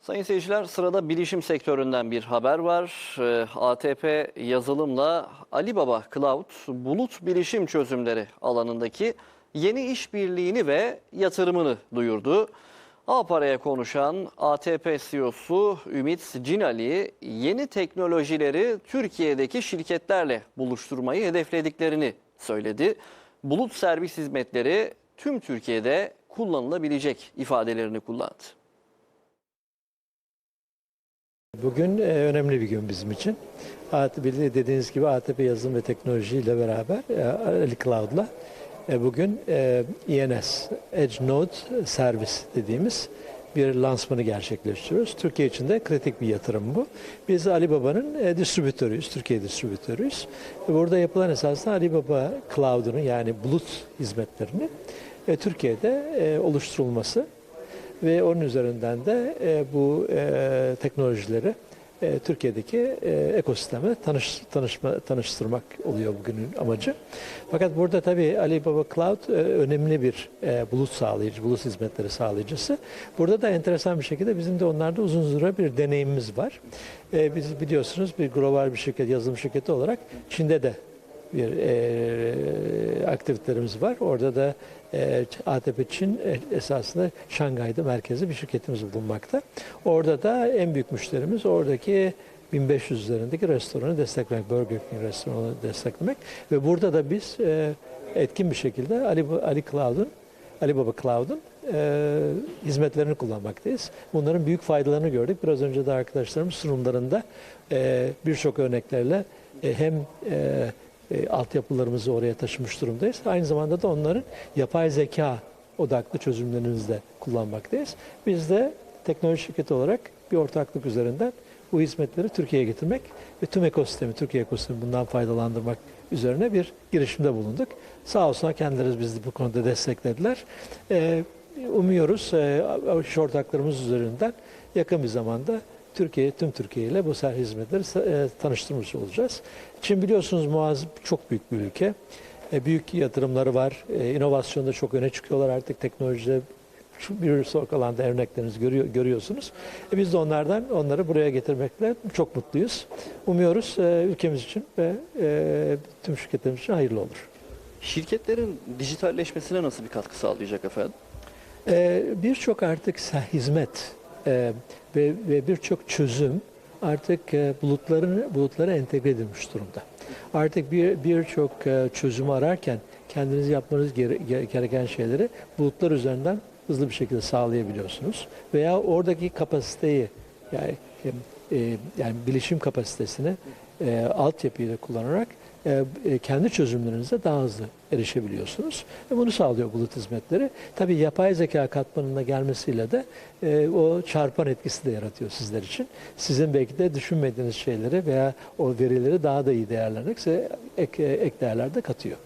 Sayın seyirciler sırada bilişim sektöründen bir haber var. Ee, ATP yazılımla Alibaba Cloud bulut bilişim çözümleri alanındaki yeni işbirliğini ve yatırımını duyurdu. A-Para'ya konuşan ATP CEO'su Ümit Cinali yeni teknolojileri Türkiye'deki şirketlerle buluşturmayı hedeflediklerini söyledi. Bulut servis hizmetleri tüm Türkiye'de kullanılabilecek ifadelerini kullandı. Bugün e, önemli bir gün bizim için. ATP dediğiniz gibi ATP yazılım ve teknoloji ile beraber e, Ali Cloud'la e, bugün e, ENS Edge Node Service dediğimiz bir lansmanı gerçekleştiriyoruz. Türkiye için de kritik bir yatırım bu. Biz Alibaba'nın e, distribütörüyüz, Türkiye distribütörüyüz. Ve Burada yapılan esasında Alibaba Cloud'unu yani bulut hizmetlerini e, Türkiye'de e, oluşturulması ve onun üzerinden de e, bu e, teknolojileri e, Türkiye'deki e, ekosisteme tanış, tanışma, tanıştırmak oluyor bugünün amacı. Fakat burada tabii Alibaba Cloud e, önemli bir e, bulut sağlayıcı, bulut hizmetleri sağlayıcısı. Burada da enteresan bir şekilde bizim de onlarda uzun süre bir deneyimimiz var. E, biz biliyorsunuz bir global bir şirket, yazılım şirketi olarak Çin'de de bir e, aktivitelerimiz var. Orada da e, ATP Çin esasında Şangay'da merkezi bir şirketimiz bulunmakta. Orada da en büyük müşterimiz oradaki 1500 üzerindeki restoranı desteklemek, Burger King restoranı desteklemek ve burada da biz e, etkin bir şekilde Ali, Ali Cloud'un Alibaba Cloud'un e, hizmetlerini kullanmaktayız. Bunların büyük faydalarını gördük. Biraz önce de arkadaşlarımız sunumlarında e, birçok örneklerle e, hem e, e, altyapılarımızı oraya taşımış durumdayız. Aynı zamanda da onların yapay zeka odaklı çözümlerimizi de kullanmaktayız. Biz de teknoloji şirketi olarak bir ortaklık üzerinden bu hizmetleri Türkiye'ye getirmek ve tüm ekosistemi, Türkiye ekosistemi bundan faydalandırmak üzerine bir girişimde bulunduk. Sağ olsunlar kendileri bizi bu konuda desteklediler. Ee, umuyoruz e, ortaklarımız üzerinden yakın bir zamanda Türkiye, tüm Türkiye ile bu ser hizmetleri e, tanıştırmış olacağız. Çin biliyorsunuz muazzam çok büyük bir ülke. E, büyük yatırımları var. E, inovasyonda çok öne çıkıyorlar artık teknolojide. Şu bir sonraki alanda örneklerinizi görüyor, görüyorsunuz. E, biz de onlardan onları buraya getirmekle çok mutluyuz. Umuyoruz e, ülkemiz için ve e, tüm şirketlerimiz için hayırlı olur. Şirketlerin dijitalleşmesine nasıl bir katkı sağlayacak efendim? Ee, birçok artık hizmet e, ve, ve birçok çözüm artık e, bulutların bulutlara entegre edilmiş durumda. Artık bir birçok e, çözümü ararken kendiniz yapmanız gere- gere- gereken şeyleri bulutlar üzerinden hızlı bir şekilde sağlayabiliyorsunuz. Veya oradaki kapasiteyi yani e, e, yani bilişim kapasitesini e, altyapıyı da kullanarak e, e, kendi çözümlerinize daha hızlı erişebiliyorsunuz. Ve bunu sağlıyor bulut hizmetleri. Tabii yapay zeka katmanına gelmesiyle de e, o çarpan etkisi de yaratıyor sizler için. Sizin belki de düşünmediğiniz şeyleri veya o verileri daha da iyi değerlendirmek size ek, ek değerler de katıyor.